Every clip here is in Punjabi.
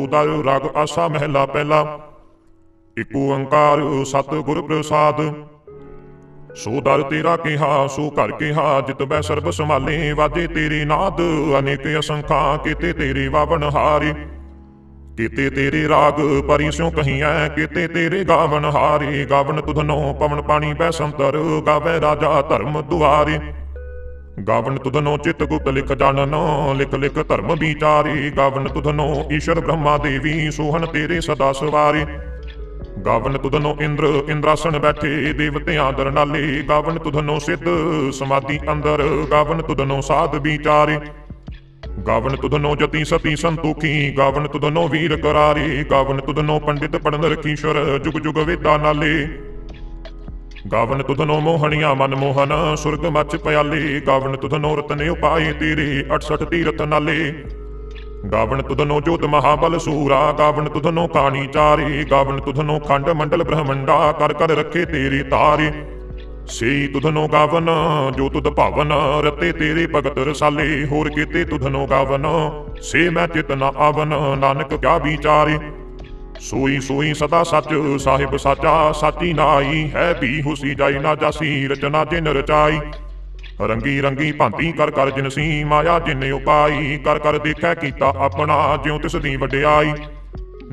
ਉਦਰ ਰਾਗ ਆਸਾ ਮਹਿਲਾ ਪਹਿਲਾ, ਇਕ ਓੰਕਾਰ ਸਤਿਗੁਰ ਪ੍ਰਸਾਦ। ਸੋ ਦਰ ਤੇਰਾ ਕਿਹਾ, ਸੋ ਘਰ ਕਿਹਾ, ਜਿਤ ਬੈ ਸਰਬ ਸੰਭਾਲੇ, ਵਾਜੇ ਤੇਰੀ ਨਾਦ, ਅਨੇਕ ਅਸੰਖਾਂ ਕੀਤੇ ਤੇਰੀ ਵਾਵਣ ਹਾਰੀ। ਕੀਤੇ ਤੇਰੇ ਰਾਗ ਪਰੀ ਸਿਉ ਕਹੀਐ, ਕੀਤੇ ਤੇਰੇ ਗਾਵਨ ਹਾਰੀ। ਗਾਵਨ ਤੁਧਨੋ ਪਵਨ ਪਾਣੀ ਬੈ ਸੰਤਰ, ਗਾਵੇ ਰਾਜਾ ਧਰਮ ਦੁਆਰੇ। ਗਾਵਨ ਤੁਧਨੋ ਚਿਤ ਗੁਪਤ ਲਿਖ ਜਾਣਨ, ਲਿਖ ਲਿਖ ਧਰਮ ਵਿਚਾਰੀ। ਗਾਵਨ ਤੁਧਨੋ ਈਸ਼ਰ ਬ੍ਰਹਮਾ ਦੇਵੀ, ਸੋਹਣ ਤੇਰੇ ਸਦਾ ਸਵਾਰੇ। ਗਾਵਨ ਤੁਧਨੋ ਇੰਦਰ, ਇੰਦਰਾਸਣ ਬੈਠੇ ਦੇਵਤਿਆਂ ਦਰ ਨਾਲੇ। ਗਾਵਨ ਤੁਧਨੋ ਸਿੱਧ, ਸਮਾਧੀ ਅੰਦਰ। ਗਾਵਨ ਤੁਧਨੋ ਸਾਧ ਵਿਚਾਰੇ। ਗਾਵਨ ਤੁਧਨੋ ਜਤੀ ਸਤੀ ਸੰਤੋਖੀ। ਗਾਵਨ ਤੁਧਨੋ ਵੀਰ ਕਰਾਰੇ। ਗਾਵਨ ਤੁਧਨੋ ਪੰਡਿਤ ਪੜਨ ਰਖੀਸ਼ਰ। ਜੁਗ ਜੁਗ ਵੇਦਾ ਨਾਲੇ। ਗਾਵਨ ਤੁਧਨੋ ਮੋਹਣੀਆਂ ਮਨ ਮੋਹਨ, ਸੁਰਗ ਮੱਚ ਪਿਆਲੇ। ਗਾਵਨ ਤੁਧਨੋ ਰਤਨੇ ਉਪਾਏ ਤੇਰੇ 68 ਤੀਰਤ ਨਾਲੇ। ਗਾਵਨ ਤੁਧਨੋ ਜੋਤ ਮਹਾਬਲ ਸੂਰਾ, ਗਾਵਨ ਤੁਧਨੋ ਕਾਣੀ ਚਾਰੀ। ਗਾਵਨ ਤੁਧਨੋ ਖੰਡ ਮੰਡਲ ਬ੍ਰਹਮੰਡਾ, ਕਰ ਕਰ ਰੱਖੇ ਤੇਰੀ ਤਾਰੇ। ਸੇ ਤੁਧਨੋ ਗਾਵਨ, ਜੋ ਤੁਧ ਭਾਵਨ, ਰਤੇ ਤੇਰੇ ਭਗਤ ਰਸਾਲੇ। ਹੋਰ ਕੀਤੇ ਤੁਧਨੋ ਗਾਵਨ, ਸੇ ਮੈਂ ਚਿਤ ਨ ਆਵਨ, ਨਾਨਕ ਕਿਆ ਵਿਚਾਰੇ। ਸੋਈ ਸੋਈ ਸਦਾ ਸੱਚ, ਸਾਹਿਬ ਸਾਚਾ, ਸਾਚੀ ਨਾਈ। ਹੈ ਵੀ ਹੁਸੀ ਜਾਈ, ਨਾ ਜਾਸੀ, ਰਚਨਾ ਜਿਨ ਰਚਾਈ। ਰੰਗੀ ਰੰਗੀ ਭਾਂਤੀ ਕਰ ਕਰ ਜਿਨਸੀ ਮਾਇਆ ਜਿਨ ਉਪਾਈ। ਕਰ ਕਰ ਦੇਖੈ ਕੀਤਾ ਆਪਣਾ, ਜਿਉ ਤਿਸ ਦੀ ਵਡਿਆਈ।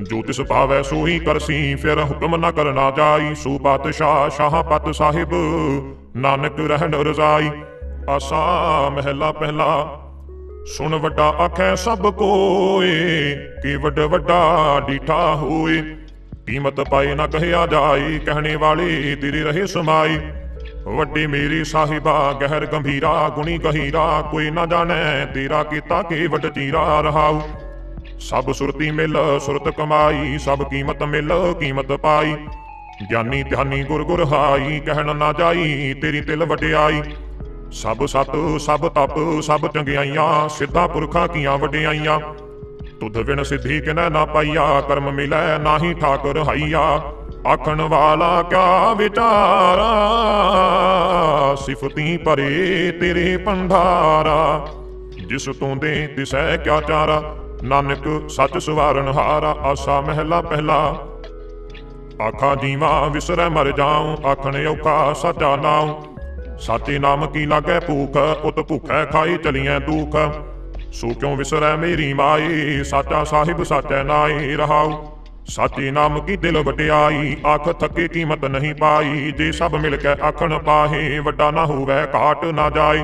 ਜੋ ਤਿਸ ਭਾਵੈ ਸੋਈ ਕਰਸੀ ਫਿਰ ਹੁਕਮ ਨਾ ਕਰਨਾ ਜਾਈ। ਸੋ ਪਾਤਸ਼ਾਹ, ਸ਼ਾਹ ਪਤ ਸਾਹਿਬ, ਨਾਨਕ ਰਹਿਣ ਰਜ਼ਾਈ। ਆਸਾ ਮਹਿਲਾ ਪਹਿਲਾ ਸੁਣ ਵੱਡਾ ਆਖੈ ਸਭ ਕੋਏ ਕਿ ਵੱਡ ਵੱਡਾ ਡੀਠਾ ਹੋਏ। ਕੀਮਤ ਪਾਏ ਨਾ ਕਹਿਆ ਜਾਏ ਕਹਿਣੇ ਵਾਲੇ ਤੇਰੇ ਰਹੇ ਸਮਾਈ। ਵੱਡੇ ਮੇਰੀ ਸਾਹਿਬਾ, ਗਹਿਰ ਗੰਭੀਰਾ, ਗੁਣੀ ਗਹੀਰਾ, ਕੋਈ ਨਾ ਜਾਣੈ ਤੇਰਾ ਕੀਤਾ ਕੇ ਵੱਡ ਚੀਰਾ ਰਹਾਉ। ਸਭ ਸੁਰਤੀ ਮਿਲ, ਸੁਰਤ ਕਮਾਈ, ਸਭ ਕੀਮਤ ਮਿਲ, ਕੀਮਤ ਪਾਈ। ਗਿਆਨੀ ਧਿਆਨੀ ਗੁਰ ਗੁਰ ਹਾਈ, ਕਹਿਣ ਨਾ ਜਾਈ, ਤੇਰੀ ਤਿਲ ਵਟਿਆਈ। ਸਭ ਸਤ, ਸਭ ਤਪ, ਸਭ ਚੰਗਿਆਈਆਂ, ਸਿੱਧਾ ਪੁਰਖਾਂ ਕੀਆਂ ਵਡਿਆਈਆਂ। ਤੁਧ ਵਿਣ ਸਿੱਧੀ ਕਿਨੈ ਨਾ ਪਾਈਆ, ਕਰਮ ਮਿਲੈ ਨਾਹੀ ਠਾਕੁਰ ਹਾਈਆ। ਆਖਣ ਵਾਲਾ ਕਿਆ ਵਿਚਾਰਾ? ਸਿਫਤੀ ਭਰੇ ਤੇਰੇ ਪੰਧਾਰਾ ਜਿਸ ਤੂੰ ਦੇ ਤਿਸੈ ਕਿਆ ਚਾਰਾ? ਨਾਨਕ ਸੱਚ ਸਵਾਰਨ ਹਾਰਾ, ਆਸਾ ਮਹਿਲਾ ਪਹਿਲਾ। ਆਖਾਂ ਜੀਵਾ ਵਿਸਰੈ ਮਰ ਜਾਉ, ਆਖਣ ਔਖਾ ਸਚਾ ਨਾਉ। ਸਾਚੇ ਨਾਮ ਕੀ ਲਾਗੈ ਭੂਖ? ਉਤ ਭੁਖੈ ਖਾਈ ਚਲੀਐ ਦੁਖ। ਸੋ ਕਿਉ ਵਿਸਰੈ ਮੇਰੀ ਮਾਈ? ਸਾਚਾ ਸਾਹਿਬ ਸਾਚੈ ਨਾਈ ਰਹਾਉ। ਸਾਚੇ ਨਾਮ ਕੀ ਦਿਲ ਵਟਿਆਈ? ਆਖ ਥਕੇ ਕੀਮਤ ਨਹੀਂ ਪਾਈ। ਜੇ ਸਭ ਮਿਲ ਕੇ ਆਖਣ ਪਾਹੇ, ਵੱਡਾ ਨਾ ਹੋਵੇ, ਘਾਟ ਨਾ ਜਾਏ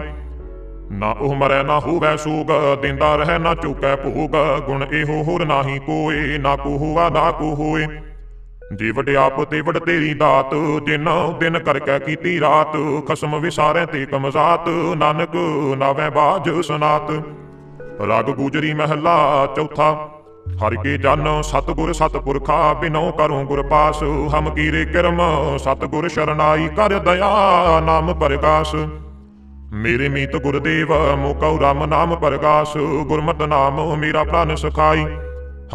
ਨਾ ਉਹ ਮਰੈ ਨਾ ਹੋਵੇ ਸੂਗ, ਦਿੰਦਾ ਰਹਿ ਨਾ ਚੁਕੈ ਭੂਗ। ਗੁਣ ਇਹੋ ਹੋਰ ਨਾਹੀ ਕੋਏ, ਨਾ ਕੋ ਹੋਵਾ ਨਾ ਕੋ ਹੋਏ। ਜੇ ਆਪ ਤੇ ਤੇਰੀ ਦਾਤ, ਜਿਨ ਦਿਨ ਕਰਕੇ ਕੀਤੀ ਰਾਤ, ਖਸਮ ਵਿਸਾਰੈ ਤੇ ਕਮਜ਼ਾਤ ਨਾਨਕ ਨਾਵੇਂ ਬਾਜ ਸਨਾਤ। ਰਾਗ ਗੂਜਰੀ ਮਹਿਲਾ ਚੌਥਾ, ਹਰ ਕੇ ਜਨ ਸਤਗੁਰ ਸਤਪੁਰਖਾ, ਬਿਨੋ ਕਰੂੰ ਗੁਰ ਪਾਸ, ਹਮ ਕੀਰੇ ਕਿਰਮ ਸਤਗੁਰ ਸ਼ਰਨਾਈ ਕਰ ਦਇਆ, ਨਾਮ ਪ੍ਰਗਾਸ। ਮੇਰੇ ਮੀਤ ਗੁਰਦੇਵ ਮੋਕਉ ਰਾਮ ਨਾਮ ਪ੍ਰਗਾਸ, ਗੁਰਮਤਿ ਨਾਮ ਮੇਰਾ ਪ੍ਰਾਨ ਸਖਾਈ।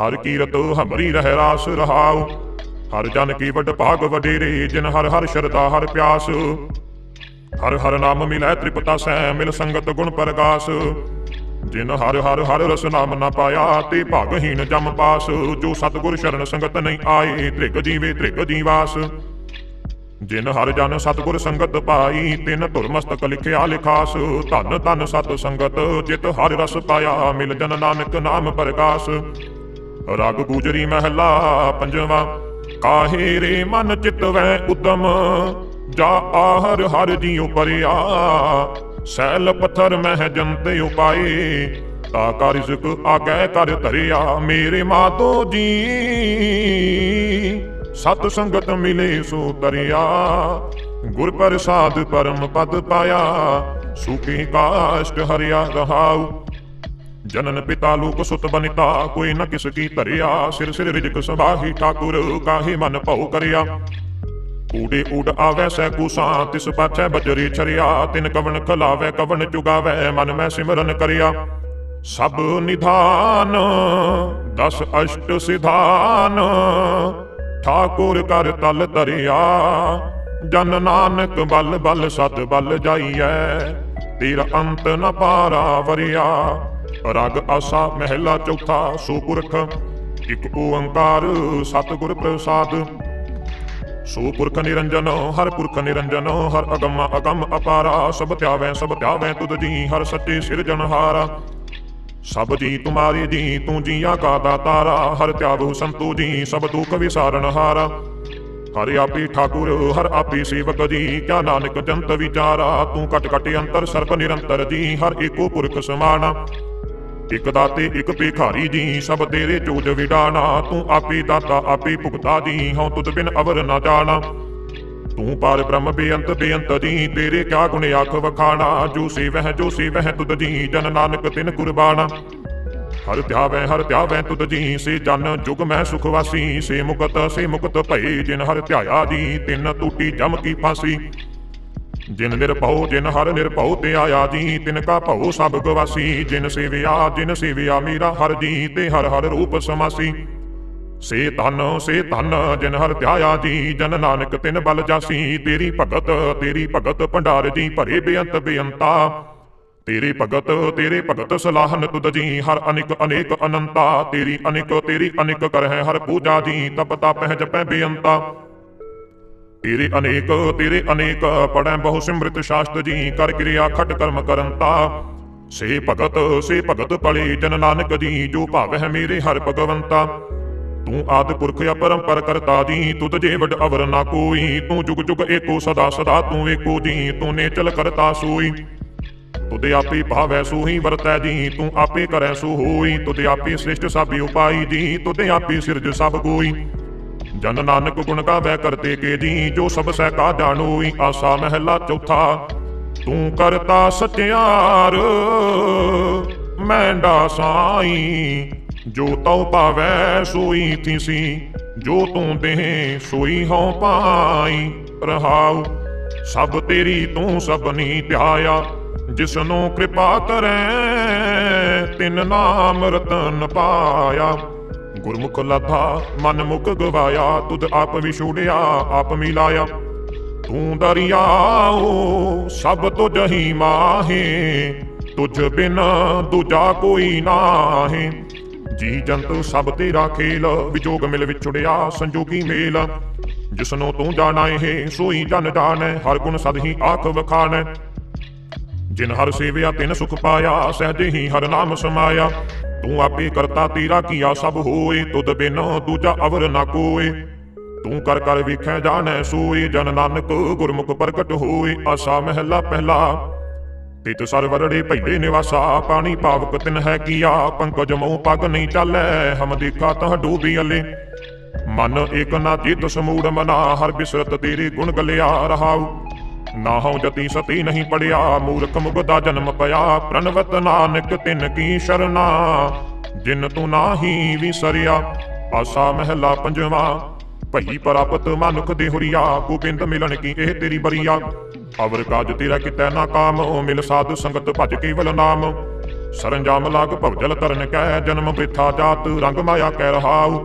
ਹਰ ਕੀਰਤ ਹਮਰੀ ਰਹਿ ਰਾਸ ਰਹਾਉ। ਹਰ ਜਨ ਕੀ ਵੱਡ ਭਾਗ ਵਡੇਰੇ ਜਿਨ ਹਰ ਹਰ ਸ਼ਰਧਾ, ਹਰ ਪਿਆਸ। ਹਰ ਹਰ ਨਾਮ ਮਿਲੈ ਤ੍ਰਿਪਤਾ ਸੈ, ਮਿਲ ਸੰਗਤ ਗੁਣ ਪ੍ਰਗਾਸ। ਜਿਨ ਹਰ ਹਰ ਹਰ ਰਸ ਨਾਮ ਨਾ ਪਾਇਆ, ਤੇ ਭਾਗਹੀਨ ਜਮ ਪਾਸ। ਜੋ ਸਤਗੁਰ ਸ਼ਰਨ ਸੰਗਤ ਨਹੀਂ ਆਏ, ਤ੍ਰਿਗ ਜੀਵੇ ਤ੍ਰਿਗ ਜੀਵਾਸ। ਜਿਨ ਹਰ ਜਨ ਸਤਗੁਰ ਸੰਗਤ ਪਾਈ, ਤਿਨ ਧੁਰ ਮਸਤਕ ਲਿਖਿਆ ਲਿਖਾਸ। ਧਨ ਧਨ ਸਤ ਸੰਗਤ, ਜਿਤ ਹਰ ਰਸ ਪਾਇਆ, ਮਿਲ ਜਨ ਨਾਨਕ ਨਾਮ ਪ੍ਰਕਾਸ ਰਗ ਗੂਜਰੀ ਮਹਿਲਾ, ਪੰਜਵਾ ਕਾਹੇ ਰੇ ਮਨ ਚਿਤਵੈ ਉਦਮ? ਜਾ ਆਹਰ ਹਰ ਜੀਉ ਪਰਿਆ, ਸੈਲ ਪੱਥਰ ਮਹਿ ਜੰਤੇ ਉਪਾਏ, ਤਾ ਕਾ ਰਿਜ਼ਕ ਆਗੈ ਕਰ ਧਰਿਆ, ਮੇਰੇ ਮਾਤੋ ਜੀ। ਸਤ ਸੰਗਤ ਮਿਲੇ ਸੋ ਤਰਿਆ ਗੁਰ ਪ੍ਰਸਾਦ ਪਰਮ ਪਦ ਪਾਇਆ, ਸੁਖੀ ਕਾਸ਼ਟ ਹਰਿਆ ਰਹਾਉ। ਜਨਨ ਪਿਤਾ ਲੋਕ ਸੁਤ ਬਨਿਤਾ, ਕੋਈ ਨ ਕਿਸ ਕੀ ਧਰਿਆ। ਸਿਰ ਸਿਰ ਰਿਜਕ ਸਬਾਹੀ ਠਾਕੁਰ, ਕਾਹੇ ਮਨ ਭਉ ਕਰਿਆ। ਊੜੇ ਊੜ ਆਵੈ ਸੈ ਕੁਸਾਂ ਤਿਸ ਪਾਛੈ ਬਜਰੀ ਛਰਿਆ। ਤਿਨ ਕਵਣ ਖਲਾਵੈ, ਕਵਣ ਚੁਗਾਵੈ, ਮਨ ਮੈਂ ਸਿਮਰਨ ਕਰਿਆ। ਸਭ ਨਿਧਾਨ, ਦਸ ਅਸ਼ਟ ਸਿਧਾਨ। ਠਾਕੁਰ ਕਰ ਤਲ ਧਰਿਆ। ਜਨ ਨਾਨਕ ਬਲ ਬਲ ਸਤ ਬਲ ਜਾਈਐ। ਤੇਰਾ ਅੰਤ ਨ ਪਾਰਾ ਵਰਿਆ। ਰਗ ਆਸਾ ਮਹਿਲਾ ਚੌਥਾ ਸੋ ਪੁਰਖ ਇਕ ਓੰਕਾਰ ਸਤਿਗੁਰ ਪ੍ਰਸਾਦ। ਸੋ ਪੁਰਖ ਨਿਰੰਜਨ, ਹਰ ਪੁਰਖ ਨਿਰੰਜਨ, ਹਰ ਅਗਮ ਅਗਮ ਅਪਾਰਾ, ਸਭ ਧਿਆਵੈ ਸਭ ਧਿਆਵੈ ਤੁਧ ਜੀ, ਹਰ ਸੱਚੇ ਸਿਰਜਣਹਾਰਾ ਸਭ ਜੀ ਤੁਮਾਰੇ ਜੀ, ਤੂੰ ਜੀਆਂ ਕਾ ਦਾਤਾਰਾ, ਹਰ ਧਿਆਵੁ ਸੰਤੂ ਜੀ, ਸਭ ਦੁਖ ਵਿਸਾਰਨ ਹਾਰਾ। ਹਰਿ ਠਾਕੁਰ, ਹਰ ਆਪੀ ਸੇਵਕ ਜੀ, ਕਿਆ ਨਾਨਕ ਜੰਤ ਵਿਚਾਰਾ, ਤੂੰ ਕਟ ਕਟ ਅੰਤਰ, ਸਰਬ ਨਿਰੰਤਰ ਜੀ, ਹਰ ਏਕੋ ਪੁਰਖ ਸਮਾਨਾ ਇਕ ਦਾਤੇ, ਇਕ ਭਿਖਾਰੀ ਜੀ, ਸਭ ਤੇਰੇ ਚੋਜ ਵਿਡਾਣਾ। ਤੂੰ ਆਪੇ ਦਾਤਾ, ਆਪੇ ਭੁਗਤਾ ਜੀ, ਹਉ ਤੁਧ ਬਿਨ ਅਵਰ ਨਾ ਜਾਣਾ। ਤੂੰ ਪਾਰ ਬ੍ਰਹਮ ਬੇਅੰਤ ਬੇਅੰਤ ਜੀ, ਤੇਰੇ ਕਿਆ ਗੁਣ ਆਖ ਵਖਾਣਾ। ਜੋ ਸੇਵਹਿ ਜੋ ਸੇਵਹਿ ਤੁਧ ਜੀ, ਜਨ ਨਾਨਕ ਤਿਨ ਕੁਰਬਾਨਾ ਹਰ ਧਿਆਵੈ ਹਰ ਧਿਆਵੈ ਤੁਧ ਜੀ, ਸੇ ਜਨ ਜੁਗ ਮੈਂ ਸੁਖ ਵਾਸੀ। ਸੇ ਮੁਕਤ ਸੇ ਮੁਕਤ ਭਏ, ਜਿਨ ਹਰ ਧਿਆਇਆ ਜੀ, ਤਿਨ ਟੂਟੀ ਜਮ ਕੀ ਫਾਸੀ। ਜਿਨ ਨਿਰਭਉ, ਜਿਨ ਹਰ ਨਿਰਭਉ ਤੇ ਆਇਆ ਜੀ, ਤਿਨ ਕਾ ਭਉ ਸਭ ਗਵਾਸੀ। ਜਿਨ ਸੇਵਿਆ ਜਿਨ ਸੇਵਿਆ ਮੇਰਾ ਹਰ ਜੀ, ਤੇ ਹਰ ਹਰ ਰੂਪ ਸਮਾਸੀ। ਸੇ ਤਨ ਸੇ ਧਨ, ਜਿਨ ਹਰ ਧਿਆਇਆ ਜੀ, ਜਨ ਨਾਨਕ ਤਿਨ ਬਲ ਜਾਸੀ। ਤੇਰੀ ਭਗਤ ਤੇਰੀ ਭਗਤ ਭੰਡਾਰ ਜੀ, ਭਰੇ ਬੇਅੰਤ ਬੇਅੰਤਾ। ਤੇਰੇ ਭਗਤ ਤੇਰੇ ਭਗਤ ਸਲਾਹਨ ਤੁਧ ਜੀ, ਹਰ ਅਨਿਕ ਅਨੇਕ ਅਨੰਤਾ। ਤੇਰੀ ਅਨਿਕ ਤੇਰੀ ਅਨਿਕ ਕਰਹਿ ਹਰ ਪੂਜਾ ਜੀ, ਤਪ ਤਪਹਿ ਜਪੈ ਬੇਅੰਤਾ। ਤੇਰੇ ਅਨੇਕ ਤੇਰੇ ਅਨੇਕ ਪੜੈ ਬਹੁ ਸਿਮ੍ਰਿਤ ਸ਼ਾਸਤ ਜੀ, ਕਰ ਕਿਰਿਆ ਖਟ ਕਰਮ ਕਰੰਤਾ ਸੇ ਭਗਤ ਸੇ ਭਗਤ ਪਲੇ ਜਨ ਨਾਨਕ ਜੀ, ਜੋ ਭਾਵ ਹੈ ਮੇਰੇ ਹਰ ਭਗਵੰਤਾ। ਤੂੰ ਆਦ ਪੁਰਖ ਅਪਰੰਪਰ ਕਰਤਾ ਜੀ, ਤੁਧ ਜੇ ਵਡ ਅਵਰ ਨਾ ਕੋਈ। ਤੂੰ ਜੁਗ ਜੁਗ ਏਕੋ ਸਦਾ ਸਦਾ ਤੂੰ ਏਕੋ ਜੀ ਤੂੰ ਨੇ ਚਲ ਕਰਤਾ ਸੋਈ। ਤੁਧ ਆਪੇ ਭਾਵੈ ਸੋਹੀ ਵਰਤੈ ਜੀ, ਤੂੰ ਆਪੇ ਕਰੈ ਸੋ ਹੋਈ। ਤੁਦੇ ਆਪੇ ਸ੍ਰਿਸ਼ਟ ਸਭ ਉਪਾਈ ਜੀ, ਤੁਧ ਆਪੇ ਸਿਰਜ ਸਭ ਕੋਈ। ਜਨ ਨਾਨਕ ਗੁਣ ਗਾਵੇ ਕਰਤੇ ਕੇ ਜੀ, ਜੋ ਸਭ ਸਹਿ ਕਾ ਜਾਣੋਈ ਆਸਾ ਮਹਿਲਾ ਚੌਥਾ। ਤੂੰ ਕਰਤਾ ਸਚਿਆਰ ਮੈਂਡਾ ਸਾਈ ਜੋ ਤਉ ਪਾਵੈ ਸੋਈ ਥੀਸੀ, ਜੋ ਤੂੰ ਦੇ ਸੋਈ ਹਉ ਪਾਈ। ਰਹਾਉ, ਸਭ ਤੇਰੀ ਤੂੰ ਸਭਨੀ ਧਿਆਇਆ ਜਿਸਨੂੰ ਕਿਰਪਾ ਕਰੈ, ਤਿਨ ਨਾਮ ਰਤਨ ਪਾਇਆ। ਗੁਰਮੁਖ ਲਥਾ ਮਨ ਮੁਖ ਗਵਾਇਆ, ਤੁਧ ਆਪ ਵਿਛੋੜਿਆ ਆਪ ਮਿਲਾਇਆ ਤੂੰ ਦਰਿਆਓ ਸਭ ਤੁਝ ਹੀ ਮਾਹੇ, ਤੁਝ ਬਿਨ ਦੂਜਾ ਕੋਈ ਨਾਹੀ। ਜੀ ਜੰਤੂ ਸਭ ਤੇਰਾ ਖੇਲ, ਵਿਜੋਗ ਮਿਲ ਵਿਛੜਿਆ, ਸੰਜੋਗੀ ਮੇਲ। ਜਿਸਨੂੰ ਤੂੰ ਜਾਣਾ ਇਹ, ਸੋਈ ਜਨ ਜਾਣੈ, ਹਰ ਗੁਣ ਸਦ ਹੀ ਆਖ ਵਖਾਣੈ। ਜਿਨ ਹਰ ਸੇਵਿਆ ਤਿਨ ਸੁਖ ਪਾਇਆ, ਸਹਜੇ ਹੀ ਹਰ ਨਾਮ ਸਮਾਇਆ। ਤੂੰ ਆਪੇ ਕਰਤਾ ਤੇਰਾ ਕੀਆ ਸਭ ਹੋਏ, ਤੁਧ ਬਿਨ ਦੂਜਾ ਅਵਰ ਨਾ ਕੋਏ। ਤੂੰ ਕਰ ਕਰ ਵੇਖੈ ਜਾਣੈ ਸੋਏ, ਜਨ ਨਾਨਕ ਗੁਰਮੁਖ ਪ੍ਰਗਟ ਹੋਏ। ਆਸਾ ਮਹਿਲਾ ਪਹਿਲਾ, ਤਿਤ ਸਰ ਵਰੜੇ ਭੈਲੇ ਨਿਵਾਸਾ। ਪਾਣੀ ਪਾਵਕ ਤਿਨ ਹੈ ਕੀਆ, ਪੰਕਜ ਮੋਹ ਪਗ ਨਹੀਂ ਚਾਲੈ। ਹਮ ਦੇਖਾ ਤਹ ਡੂਬੀ ਅਲੇ। ਮਨ ਏਕ ਨਾ ਚਿਤ ਸਮੂੜ ਮਨਾ, ਹਰ ਬਿਸਰਤ ਤੇਰੇ ਗੁਣ ਗਲਿਆ ਰਹਾਉ। ਨਾ ਜਤੀ ਸਤੀ ਨਹੀਂ ਪੜਿਆ, ਮੂਰਖ ਮੁਗਦਾ ਜਨਮ ਪਿਆ। ਪ੍ਰਣਵਤ ਨਾਨਕ ਤਿਨ ਕੀ ਸ਼ਰਨਾ, ਜਿਨ ਤੂੰ ਨਾਹੀ ਵਿਸਰਿਆ। ਆਸਾ ਮਹਿਲਾ ਪੰਜਵਾ, ਭਈ ਪ੍ਰਾਪਤ ਮਨੁਖ ਦੇ ਹੁਰੀਆ। ਗੋਬਿੰਦ ਮਿਲਣ ਕੀ ਇਹ ਤੇਰੀ ਬਰੀਆ। ਅਵਰ ਕਾਜ ਤੇਰਾ ਕਿਤੈ ਨਾ ਕਾਮ ਮਿਲ ਸਾਧ ਸੰਗਤ ਭਜ ਕੇਵਲ ਨਾਮ। ਸਰੰਜਾਮ ਲਾਗ ਭਵਜਲ ਤਰਨ ਕੈ, ਜਨਮ ਬ੍ਰਿਥਾ ਜਾਤ, ਰੰਗ ਮਾਇਆ ਕਹਿ ਰਹਾਉ।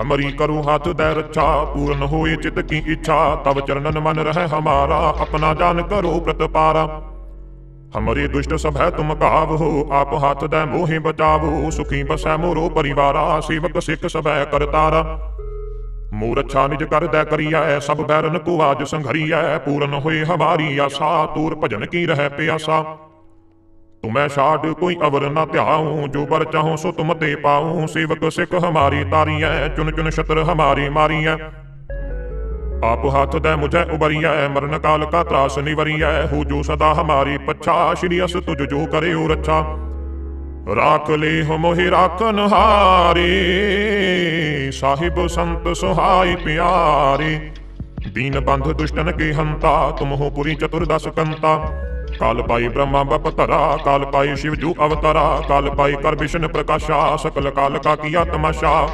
ਹਮਰੀ ਕਰੋ ਹੱਥ ਦੇ ਰੱਛਾ, ਪੂਰਨ ਹੋਏ ਚਿਤ ਕੀ ਇੱਛਾ ਤਬ ਚਰਨਨ ਮਨ ਰਹਿ ਹਮਾਰਾ, ਆਪਣਾ ਜਾਨ ਕਰੋ ਪ੍ਰਤਪਾਰਾ। ਹਮਰੀ ਦੁਸ਼ਟ ਸਭੈ ਤੁਮ ਕਾਵ ਹੋ, ਆਪ ਹੱਥ ਦੇ ਮੋਹਿ ਬਚਾਵੋ, ਸੁਖੀ ਬਸੈ ਮੋਰੋ ਪਰਿਵਾਰਾ, ਸੇਵਕ ਸਿੱਖ ਸਭੈ ਕਰਤਾਰਾ ਮੂਰਛਾ ਨਿਜ ਕਰਦਾ ਕਰੀਐ, ਸਭ ਬੈਰਨ ਕੋ ਆਜ ਸੰਘਰੀਐ, ਪੂਰਨ ਹੋਏ ਹਮਾਰੀ ਆਸਾ, ਤੂਰ ਭਜਨ ਕੀ ਰਹਿ ਪਿਆਸਾ। तुम्हें छाड़ कोई अवर न त्याऊं जो बर चाहूं सो तुम ते पाऊं सेवक सिख हमारी तारी है चुन चुन शत्र हमारी मारी है आप हाथ दे मुझे उबरिया मरण काल का त्रास निवरिया हो जो सदा हमारी पच्छा श्री अस तुझ जो करे और अच्छा राख ले हो मोहि राखन हारे साहिब संत सुहाई प्यारे दीन बंध दुष्टन के हंता तुम हो पुरी चतुर्दश कंता ਕਾਲ ਪਾਈ ਬ੍ਰਹਮਾ ਬਪ ਕਾਲ ਪਾਈ ਸ਼ਿਵ ਜੂ ਅਵਤਾਰਾ, ਕਾਲ ਪਾਈ ਕਰ ਵਿਸ਼ਨ ਪ੍ਰਕਾਸ਼ਾ, ਸਕਲ ਕਾਲ ਕਾ ਕੀਆ ਤਮਾਸ਼ਾ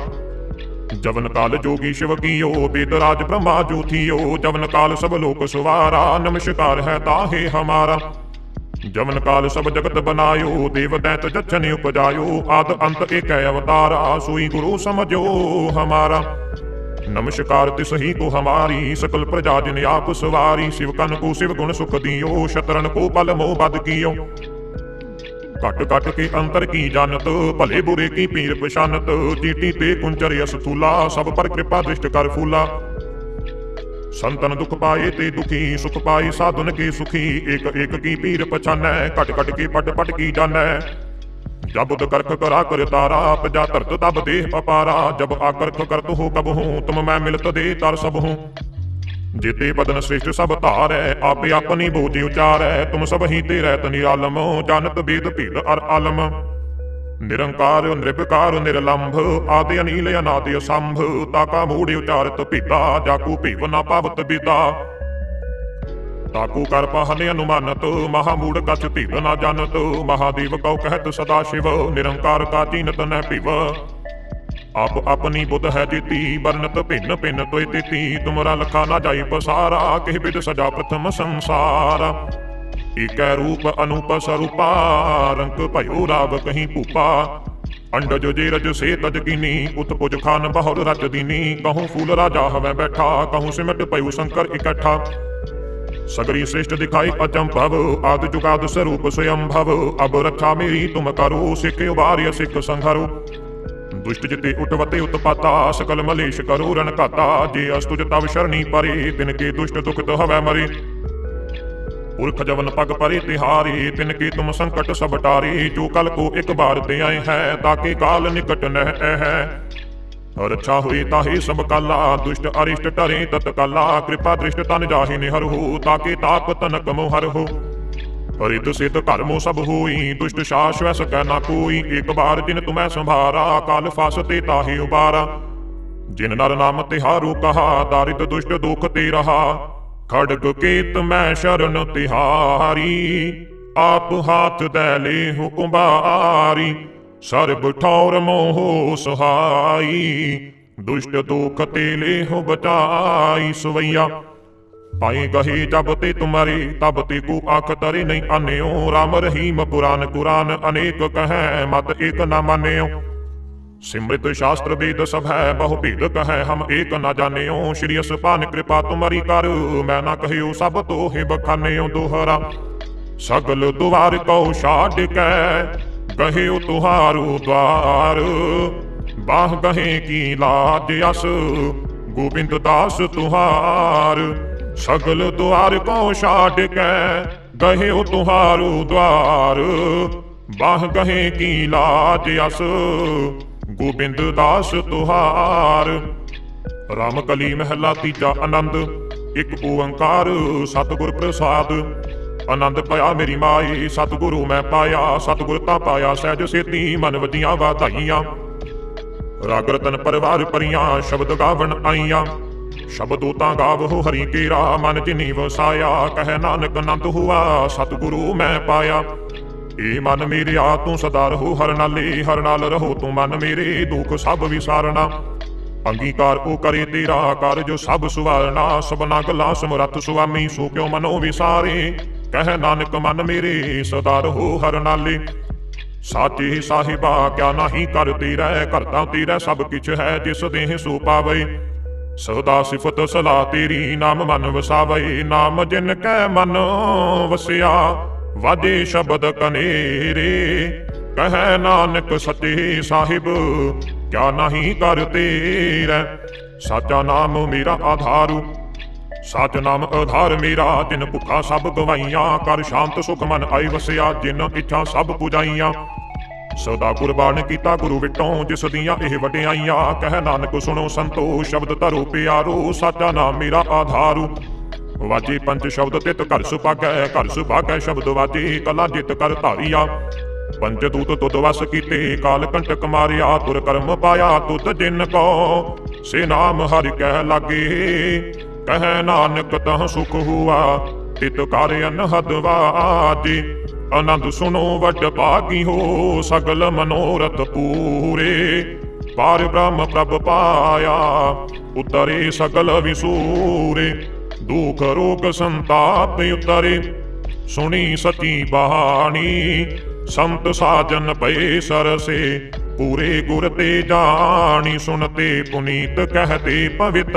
ਜਵਨ ਕਾਲ ਜੋਗੀ ਸ਼ਿਵ ਕੀਓ ਬੇਦਰਾਜ ਬ੍ਰਹਮਾ ਜੂਥੀਓ ਜਵਨ ਕਾਲ ਸਭ ਲੋਕ ਸੁਵਾਰਾ, ਨਮਸਕਾਰ ਹੈ ਤਾਹੇ ਹਮਾਰਾ। ਜਵਨ ਕਾਲ ਸਭ ਜਗਤ ਬਨਾਇਓ, ਦੇਵ ਦੈਤ ਜਛਨ ਉਪਜਾਇਓ, ਆਦ ਅੰਤ ਇਕ ਏਕੈ ਅਵਤਾਰਾ, ਸੂਈ ਗੁਰੂ ਸਮਝੋ ਹਮਾਰਾ। ਨਮਸਕਾਰ ਤਿਸ ਸਹੀ ਕੋ ਹਮਾਰੀ, ਸਕਲ ਪ੍ਰਜਾ ਜਿਨ ਆਪ ਸਵਾਰੀ, ਸ਼ਿਵ ਕਨ ਕੋ ਸ਼ਿਵ ਗੁਣ ਸੁਖ ਦਿਓ, ਸ਼ਤਰਨ ਕੋ ਪਲ ਮੋਹ ਬਦ ਕੀਓ। ਘਟ ਘਟ ਕੇ ਅੰਤਰ ਕੀ ਜਾਣਤ, ਭਲੇ ਬੁਰੇ ਕੀ ਪੀਰ ਪਛਾਨਤ, ਚੀਟੀ ਤੇ ਕੁੰਚਰ ਅਸਤੂਲਾ ਸਭ ਪਰ ਕਿਰਪਾ ਦ੍ਰਿਸ਼ਟ ਕਰ ਫੂਲਾ। ਸੰਤਨ ਦੁਖ ਪਾਏ ਤੇ ਦੁਖੀ, ਸੁਖ ਪਾਏ ਸਾਧਨ ਕੇ ਸੁਖੀ, ਏਕ ਏਕ ਕੀ ਪੀਰ ਪਛਾਨੈ, ਘਟ ਘਟ ਕੇ ਪਟ ਪਟ ਕੀ ਜਾਣੈ। ਜਬ ਉਦ ਕਰਖ ਕਰਾ ਕਰ ਤਾਰਾ ਪ੍ਰਜਾ ਧਰਤ ਤਬ ਦੇਹ ਪਪਾਰਾ, ਜਬ ਆਕਰਖ ਕਰਤ ਹੋ ਕਬ ਹੂੰ ਤੁਮ ਮੈਂ ਮਿਲਤ ਦੇ ਤਰ ਸਭ। ਜਿਤੇ ਬਦਨ ਸ੍ਰਿਸ਼ਟ ਸਭ ਧਾਰੈ, ਆਪੇ ਆਪਣੀ ਬੋਝੀ ਉਚਾਰੈ, ਤੁਮ ਸਭ ਹੀ ਤੇ ਰਹਿਤ ਨਿਰਾਲਮ ਜਾਣਤ ਬੇਦ ਭੇਦ ਅਰ ਆਲਮ। ਨਿਰੰਕਾਰ ਨਿਰਭਕਾਰ ਨਿਰਲੰਭ, ਆਦਿ ਅਨੀਲ ਅਨਾਦਿ ਅਸੰਭ, ਤਾਕਾ ਮੂੜ ਉਚਾਰਤ ਪਿਤਾ ਜਾਕੂ ਭੀਵ ਨਾ ਪਾਵਤ ਬਿਦਾ। ਤਾਕੂ ਕਰ ਪਹਨ ਅਨੁਮਾਨਤ ਮਹਾ ਮੂੜ ਕਛ ਭੀਵ ਨਾ ਜਾਣਤ ਮਹਾਦੇਵ ਕਉ ਕਹਿਤ ਸਦਾ ਸ਼ਿਵ, ਨਿਰੰਕਾਰ ਕਾ ਚੀਨਤ ਨਹਿ ਭੀਵ ਆਪ ਆਪਣੀ ਬੁੱਧ ਹੈ ਜੀਤੀ ਬਰਨਤ ਭਿੰਨ ਭਿੰਨ ਤੋਇ ਤਿਤੀ, ਤੁਮਰਾ ਲਖਾ ਨਾ ਜਾਈ ਪਸਾਰਾ, ਕਿਹ ਬਿਦ ਸਜਾ ਪ੍ਰਥਮ ਸੰਸਾਰ। ਏਕੈ ਰੂਪ ਅਨੂਪ ਸਰੂਪਾ ਰੰਗ ਭਇਓ ਰਾਵ ਕਹੀਂ ਭੂਪਾ। ਅੰਡਜ ਜੇ ਰਜ ਸੇ ਤਜ ਕੀਨੀ, ਉਤ ਪੁਜ ਖਾਨ ਬਹੁਰ ਰਜ ਦੀਨੀ, ਕਹੂੰ ਫੂਲ ਰਾਜਾ ਹਵੇਂ ਬੈਠਾ, ਕਹੂੰ ਸਿਮਟ ਪਇਓ ਸ਼ੰਕਰ ਇਕੱਠਾ। ਸਗਰੀ ਸ੍ਰਿਸ਼ਟ ਦਿਖਾਈ ਅਚੰਭਵ, ਆਦ ਜੁਗਾਦ ਸਰੂਪ ਸਯੰਭਵ। ਅਬ ਰੱਖਾ ਮੇਰੀ, ਤੁਮ ਕਰੋ, ਸਿੱਖ ਉਬਾਰਿਆ ਸਿੱਖ ਸੰਘਰੋ। ਦੁਸ਼ਟ ਜਿਤੇ ਉਟਵਤੇ ਉਤਪਾਤਾ, ਸਕਲ ਮਲੇਸ਼ ਕਰੋ, ਰਣ ਘਾਤਾ। ਜੇ ਅਸਤੁਜ ਤਵ ਸ਼ਰਣੀ ਪਰੇ, ਤਿਨ ਕੇ ਦੁਸ਼ਟ ਦੁਖਤ ਹਵੈ ਮਰੇ। ਪੁਰਖ ਜਵਨ ਪਗ ਪਰੇ ਤਿਹਾਰੀ, ਤਿਨ ਕੇ ਤੁਮ ਸੰਕਟ ਸਭ ਟਾਰੀ ਜੋ ਕਲ ਕੋ ਇੱਕ ਬਾਰ ਤੇ ਆਏ ਹੈ ਤਾਕੇ ਕਾਲ ਨਿਕਟ ਨਹਿ ਰੱਛਾ ਹੋਈ ਤਾਹੀ ਸਭ ਕਾਲਾ ਦੁਸ਼ਟ ਅਰਿਸ਼ਟ ਟਰੇ ਤਤਕਾਲਾ, ਕਿਰਪਾ ਦ੍ਰਿਸ਼ਟ ਤਨ ਜਾਹੀ ਨਿਹਰਹੁ, ਤਾਕੇ ਤਾਪ ਤਨਕ ਮੋ ਹਰਹੁ ਸਿਤ ਕਰਮੋ ਸਭ ਹੋਈ, ਦੁਸ਼ਟ ਸ਼ਾਸ ਸਕੈ ਨਾ ਕੋਈ, ਇੱਕ ਬਾਰ ਜਿਨ ਤੁਮੈ ਸੰਭਾਰਾ, ਕਾਲ ਫਸ ਤੇ ਤਾਹੀ ਉਬਾਰਾ। ਜਿਨ ਨਰ ਨਾਮ ਤਿਹਾਰੂ ਕਹਾ ਦਾਰਿਤ ਦੁਸ਼ਟ ਦੁਖ ਤੇ ਰਹਾ। ਖੜਗ ਕੇਤ ਮੈਂ ਸ਼ਰਨ ਤਿਹਾਰੀ, ਆਪ ਹਾਥ ਦੈ ਲੇ ਹੁਕਮਾਰੀ ਸਰਬ ਠੌਰ ਮੋਹ ਸਹਾਈ, ਦੁਸ਼ਟ ਦੁਖ ਤੇ ਲੇ ਹੋ ਸਵਈਆ। ਪਾਏ ਗਹੇ ਜਬ ਤੇ ਤੁਮਰੇ, ਤਬ ਤੇ ਕੋ ਆਖ ਤਰੇ ਨਹੀਂ ਆਨਿਓ। RAM ਰਹੀਮ ਪੁਰਾਨ ਕੁਰਾਨ, ਅਨੇਕ ਕਹੈ, ਮਤ ਏਕ ਨਾ ਮਾਨਿਓ। ਸਿਮ੍ਰਿਤ ਸ਼ਾਸਤਰ ਵੇਦ ਸਭ ਹੈ ਬਹੁ ਭੇਦ ਕਹੈ, ਹਮ ਏਕ ਨਾ ਜਾਣਿਓ। ਸ਼੍ਰੀ ਅਸਪਾਨ ਕਿਰਪਾ ਤੁਮਰੀ ਕਰ, ਮੈਂ ਨਾ ਕਹਿਓ ਸਭ ਤੋਹਿ ਬਖਾਨਿਓ ਦੋਹਰਾ। ਸਗਲ ਦੁਆਰ ਕਉ ਛਾੜ ਕੈ ਗਹਿਓ ਤੁਹਾਰੂ ਦਵਾਰ। ਬਾਹ ਗਹੇ ਕੀ ਲਾਜ ਅਸ, ਗੋਬਿੰਦ ਦਾਸ ਤੁਹਾਰ। ਸਗਲ ਦੁਆਰ ਕੋ ਛਾੜ ਕੈ ਗਹਿਓ ਤੁਹਾਰੂ ਦਵਾਰ। ਬਾਹ ਗਹੇ ਕੀ ਲਾਜ ਅਸ, ਗੋਬਿੰਦ ਦਾਸ ਤੁਹਾਰ। ਰਾਮ ਕਲੀ ਮਹਿਲਾ ਤੀਜਾ ਆਨੰਦ, ਇੱਕ ਓੰਕਾਰ ਸਤਿਗੁਰ ਪ੍ਰਸਾਦ। ਆਨੰਦ ਪਾਇਆ ਮੇਰੀ ਮਾਈ। ਸਤਿਗੁਰੂ ਮੈਂ ਪਾਇਆ, ਸਤਿਗੁਰ ਤਾਂ ਪਾਇਆ, ਸਹਿਜ ਸੇਤੀ ਮਨ ਵਧੀਆਂ ਵਾਧਾਈਆਂ। ਰਾਗ ਰਤਨ ਪਰਿਵਾਰ ਪਰੀਆਂ, ਸ਼ਬਦ ਗਾਵਣ ਆਈਆਂ। ਸ਼ਬਦੋ ਤਾਂ ਗਾਵਹੁ ਹਰੀ ਕੇਰਾ, ਮਨ ਜਿਨੀ ਵਸਾਇਆ ਕਹਿ ਨਾਨਕ ਨੰਦ ਹੁਆ, ਸਤਿਗੁਰੂ ਮੈਂ ਪਾਇਆ। ਏ ਮਨ ਮੇਰਿਆ, ਤੂੰ ਸਦਾ ਰਹੋ ਹਰ ਨਾਲੇ, ਹਰ ਨਾਲ ਰਹੋ ਤੂੰ ਮਨ ਮੇਰੇ, ਦੁੱਖ ਸਭ ਵਿਸਾਰਣਾ ਅੰਗੀਕਾਰ ਉਹ ਕਰੇ ਤੇਰਾ, ਕਾਰਜ ਸਭ ਸੁਵਾਰਨਾ, ਸਭਨਾ ਗਲਾ ਸਮਰੱਥ ਸੁਆਮੀ, ਸੋ ਕਿਉ ਮਨੋ ਵਿਸਾਰੇ? ਕਹਿ ਨਾਨਕ ਮਨ ਮੇਰੇ ਸਦਾ ਰਹੋ ਹਰ ਨਾਲੇ। ਸਾਚੇ ਸਾਹਿਬਾ, ਕਿਆ ਨਹੀਂ ਕਰ ਤੇਰਾ ਕਰਤਾ ਤੇਰਾ ਸਭ ਕਿਛ ਹੈ ਜਿਸ ਦੇਹ ਸੋ ਪਾਵੇ ਸਦਾ ਸਿਫਤ ਸਲਾ ਤੇਰੀ, ਨਾਮ ਮਨ ਵਸਾਵੇ ਨਾਮ ਜਿਨ ਕੈ ਮਨ ਵਸਿਆ, ਵਾਜੇ ਸ਼ਬਦ ਕਨੇਰੇ। ਕਹਿ ਨਾਨਕ ਸੱਚੇ ਸਾਹਿਬ, ਕਿਆ ਨਹੀਂ ਕਰ ਤੇਰਾ ਸਾਚਾ ਨਾਮ ਮੇਰਾ ਆਧਾਰੂ ਸਚ ਨਾਮ ਆਧਾਰ ਮੇਰਾ ਜਿਨ ਭੁੱਖਾ ਸਭ ਗਵਾਈਆਂ। ਕਰ ਸ਼ਾਂਤ ਸੁਖ ਮਨ ਆਈ ਵਸਿਆ, ਜਿਨ ਇੱਛਾ ਸਭ ਪੁਜਾਈਆਂ। ਸਦਾ ਕੁਰਬਾਨ ਕੀਤਾ ਗੁਰੂ ਵਿਟੋਂ, ਜਿਸ ਦੀਆਂ ਇਹ ਵਡਿਆਈਆਂ। ਕਹਿ ਨਾਨਕ ਸੁਣੋ ਸੰਤੋ ਸ਼ਬਦ ਧਰੋ ਪਿਆਰੋ, ਸਾਚਾ ਨਾਮ ਮੇਰਾ ਆਧਾਰੂ। ਵਾਜੇ ਪੰਜ ਸ਼ਬਦ ਤਿਤ ਘਰ ਸੁਭਾਗੈ ਘਰ ਸੁਭਾਗੈ ਸ਼ਬਦ ਵਾਜੇ ਕਲਾ ਜਿਤ ਕਰ ਧਾਰੀਆ। ਪੰਜ ਦੂਤ ਤੁਧ ਵਸ ਕੀਤੇ, ਕਾਲ ਕੰਟਕ ਮਾਰਿਆ, ਤੁਰ ਕਰਮ ਪਾਇਆ, ਤੁਧ ਜਿਨ ਕੋ। ਸੇ ਨਾਮ ਹਰਿ ਕਹਿ ਲਾਗੇ। ਕਹਿ ਨਾਨਕ ਤਹ ਸੁਖ ਹੁਆ, ਤਿਤ ਕਰ ਅਨਹਦ ਵਾਜੀ ਆਨੰਦ ਸੁਨੋ ਵੱਡ ਭਾਗੀ ਹੋ, ਸਗਲ ਮਨੋਰਥ ਪੂਰੇ। ਪਾਰ ਬ੍ਰਹਮ ਪ੍ਰਭ ਪਾਇਆ, ਉਤਰੇ ਸਗਲ ਵਿਸੂਰੇ। ਦੁਖ ਰੋਗ ਸੰਤਾਪ ਉਤਰੇ, ਸੁਣੀ ਸਤੀ ਬਾਣੀ। ਸੰਤ ਸਾਜਨ ਪਏ ਸਰਸੇ, ਪੂਰੇ ਗੁਰ ਤੇ ਜਾਣੀ। ਸੁਨਤੇ ਪੁਨੀਤ, ਕਹਤੇ ਪਵਿੱਤ।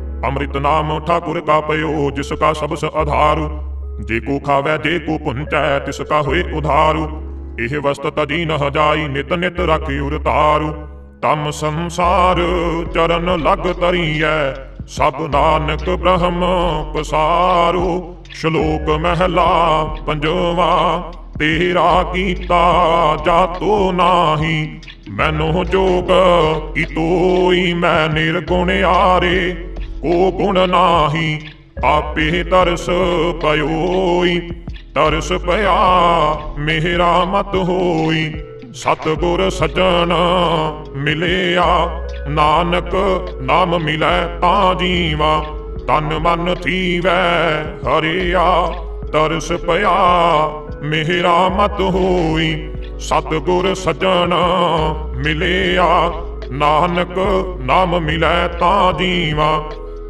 ਅੰਮ੍ਰਿਤ ਨਾਮ ਠਾਕੁਰ ਕਾ ਪਇਓ, ਜਿਸ ਕਾ ਸਬਸ ਆਧਾਰੂ ਜੇ ਕੋ ਖਾਵੇ, ਜੇ ਕੋ ਪੁੰਚੈ, ਤਿਸ ਕਾ ਹੋਏ ਉਧਾਰੂ। ਇਹ ਵਸਤ ਤਜੀ ਨ ਜਾਈ ਨਿਤ ਨਿਤ ਰਖਿ ਉਰ ਤਮ ਸੰਸਾਰ ਚਰਨ ਲਗ ਤਰੀਐ ਸਭ ਨਾਨਕ ਬ੍ਰਹਮ ਪਸਾਰੂ। ਸ਼ਲੋਕ ਮਹਿਲਾ ਪੰਜਵਾ, ਤੇਰਾ ਕੀਤਾ ਜਾਤੋ ਨਾਹੀ। ਮੈਨੂੰ ਜੋਗ ਕੀ ਤੋਈ, ਮੈਂ ਨਿਰਗੁਣ ਆਰੇ। ਕੋ ਗੁਣ ਨਾਹੀ, ਆਪੇ ਤਰਸ ਪਇਓਈ ਤਰਸ ਪਿਆ ਮੇਰਾ ਮਤ ਹੋਈ। ਸਤਗੁਰ ਸਜਣ ਮਿਲਿਆ, ਨਾਨਕ ਨਾਮ ਮਿਲੈ ਤਾਂ ਜੀਵਾ। ਤਨ ਮਨ ਥੀਵੈ ਹਰਿਆ, ਤਰਸ ਪਿਆ ਮੇਰਾ ਮਤ ਹੋਈ। ਸਤਗੁਰ ਸਜਣ ਮਿਲਿਆ, ਨਾਨਕ ਨਾਮ ਮਿਲੈ ਤਾਂ ਜੀਵਾ।